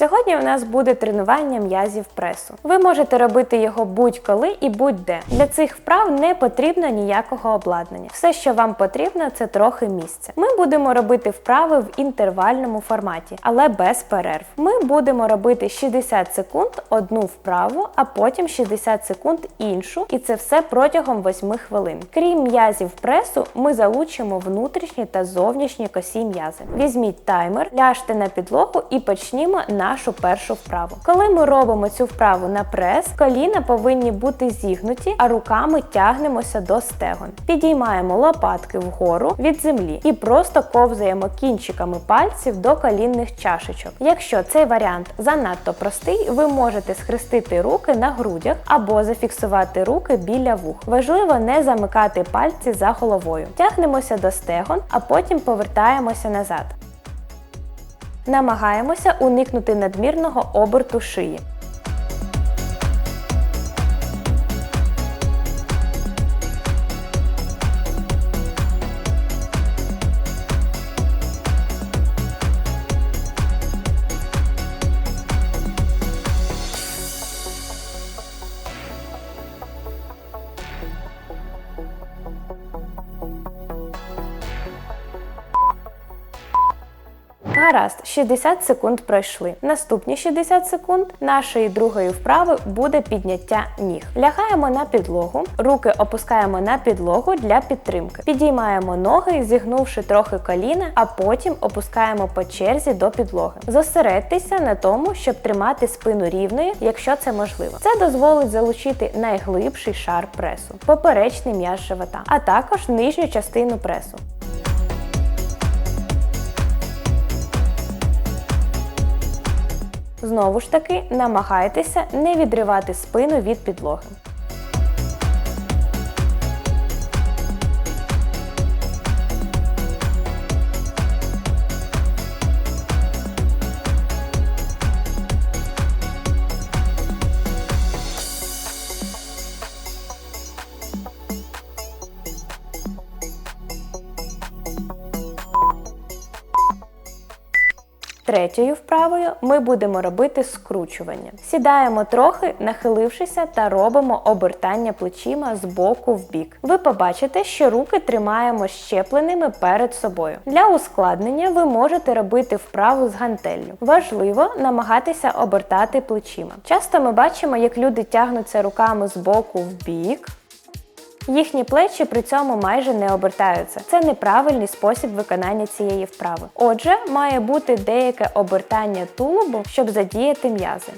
Сьогодні у нас буде тренування м'язів пресу. Ви можете робити його будь-коли і будь-де. Для цих вправ не потрібно ніякого обладнання. Все, що вам потрібно, це трохи місця. Ми будемо робити вправи в інтервальному форматі, але без перерв. Ми будемо робити 60 секунд одну вправу, а потім 60 секунд іншу, і це все протягом 8 хвилин. Крім м'язів пресу, ми залучимо внутрішні та зовнішні косі м'язи. Візьміть таймер, ляжте на підлогу і почнімо нашу першу вправу. Коли ми робимо цю вправу на прес, коліна повинні бути зігнуті, а руками тягнемося до стегон. Підіймаємо лопатки вгору від землі і просто ковзаємо кінчиками пальців до колінних чашечок. Якщо цей варіант занадто простий, ви можете схрестити руки на грудях або зафіксувати руки біля вух. Важливо не замикати пальці за головою. Тягнемося до стегон, а потім повертаємося назад. Намагаємося уникнути надмірного оберту шиї. Гаразд, 60 секунд пройшли. Наступні 60 секунд нашої другої вправи буде підняття ніг. Лягаємо на підлогу, руки опускаємо на підлогу для підтримки. Підіймаємо ноги, зігнувши трохи коліна, а потім опускаємо по черзі до підлоги. Зосередьтеся на тому, щоб тримати спину рівною, якщо це можливо. Це дозволить залучити найглибший шар пресу, поперечний м'яз живота, а також нижню частину пресу. Знову ж таки, намагайтеся не відривати спину від підлоги. Третьою вправою ми будемо робити скручування. Сідаємо трохи, нахилившися та робимо обертання плечима з боку в бік. Ви побачите, що руки тримаємо щепленими перед собою. Для ускладнення ви можете робити вправу з гантеллю. Важливо намагатися обертати плечима. Часто ми бачимо, як люди тягнуться руками з боку в бік. Їхні плечі при цьому майже не обертаються. Це неправильний спосіб виконання цієї вправи. Отже, має бути деяке обертання тулубу, щоб задіяти м'язи.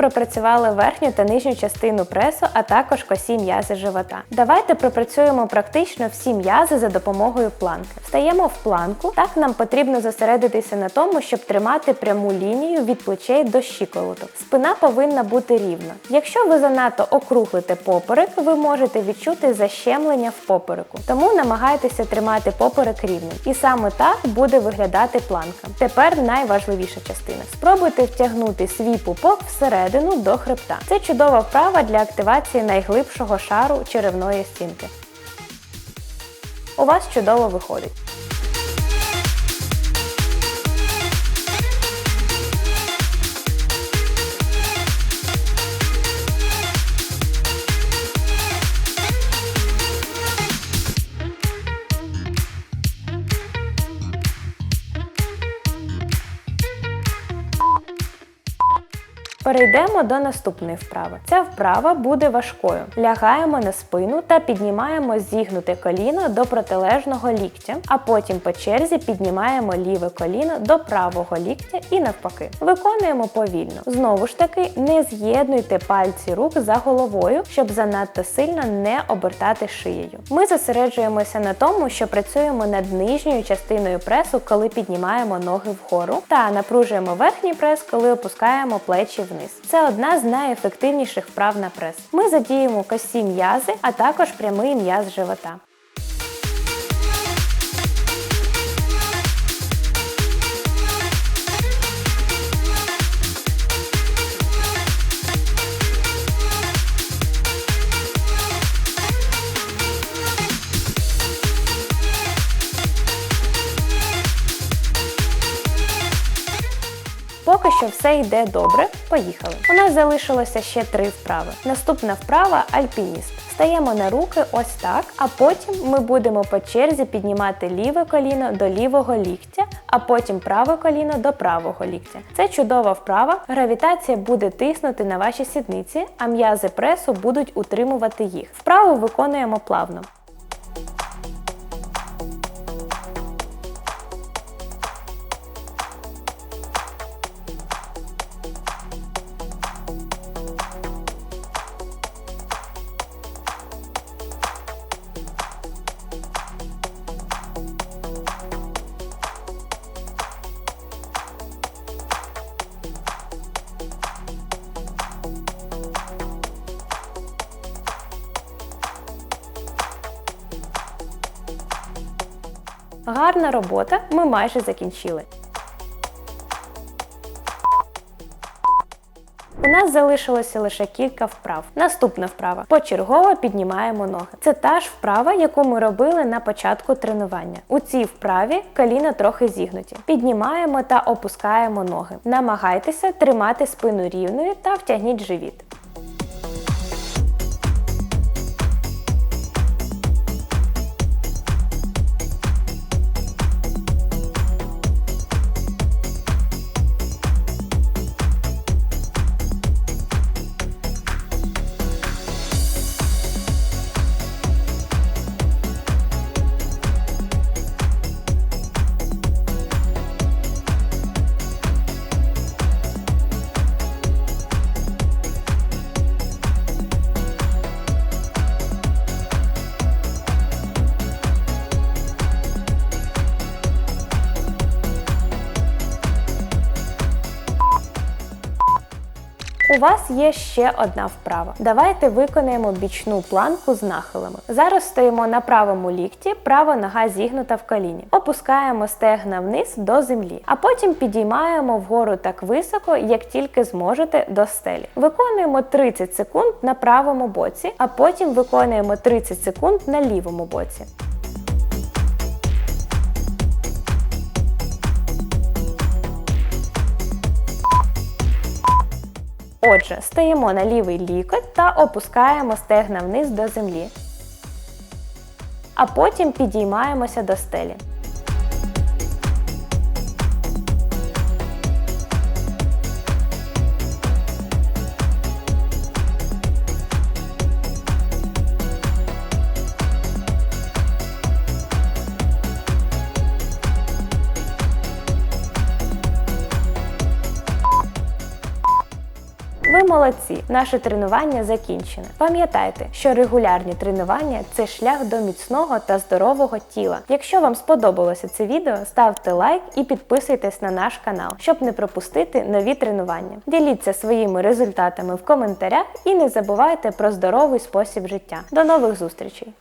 Пропрацювали верхню та нижню частину пресу, а також косі м'язи живота. Давайте пропрацюємо практично всі м'язи за допомогою планки. Встаємо в планку. Так нам потрібно зосередитися на тому, щоб тримати пряму лінію від плечей до щиколоток. Спина повинна бути рівна. Якщо ви занадто округлите поперек, ви можете відчути защемлення в попереку. Тому намагайтеся тримати поперек рівним. І саме так буде виглядати планка. Тепер найважливіша частина. Спробуйте втягнути свій пупок всередину до хребта. Це чудова вправа для активації найглибшого шару черевної стінки. У вас чудово виходить. Перейдемо до наступної вправи. Ця вправа буде важкою. Лягаємо на спину та піднімаємо зігнуте коліно до протилежного ліктя, а потім по черзі піднімаємо ліве коліно до правого ліктя і навпаки. Виконуємо повільно. Знову ж таки, не з'єднуйте пальці рук за головою, щоб занадто сильно не обертати шиєю. Ми зосереджуємося на тому, що працюємо над нижньою частиною пресу, коли піднімаємо ноги вгору, та напружуємо верхній прес, коли опускаємо плечі вниз. Вниз. Це одна з найефективніших вправ на прес. Ми задіємо косі м'язи, а також прямий м'яз живота. Що все йде добре. Поїхали. У нас залишилося ще три вправи. Наступна вправа альпініст. Стаємо на руки ось так, а потім ми будемо по черзі піднімати ліве коліно до лівого ліктя, а потім праве коліно до правого ліктя. Це чудова вправа. Гравітація буде тиснути на ваші сідниці, а м'язи пресу будуть утримувати їх. Вправу виконуємо плавно. Гарна робота, ми майже закінчили. У нас залишилося лише кілька вправ. Наступна вправа. Почергово піднімаємо ноги. Це та ж вправа, яку ми робили на початку тренування. У цій вправі коліна трохи зігнуті. Піднімаємо та опускаємо ноги. Намагайтеся тримати спину рівною та втягніть живіт. У вас є ще одна вправа. Давайте виконаємо бічну планку з нахилами. Зараз стоїмо на правому лікті, права нога зігнута в коліні. Опускаємо стегна вниз до землі, а потім підіймаємо вгору так високо, як тільки зможете до стелі. Виконуємо 30 секунд на правому боці, а потім виконуємо 30 секунд на лівому боці. Отже, стаємо на лівий лікоть та опускаємо стегна вниз до землі. А потім підіймаємося до стелі. Молодці! Наше тренування закінчене. Пам'ятайте, що регулярні тренування це шлях до міцного та здорового тіла. Якщо вам сподобалося це відео, ставте лайк і підписуйтесь на наш канал, щоб не пропустити нові тренування. Діліться своїми результатами в коментарях і не забувайте про здоровий спосіб життя. До нових зустрічей!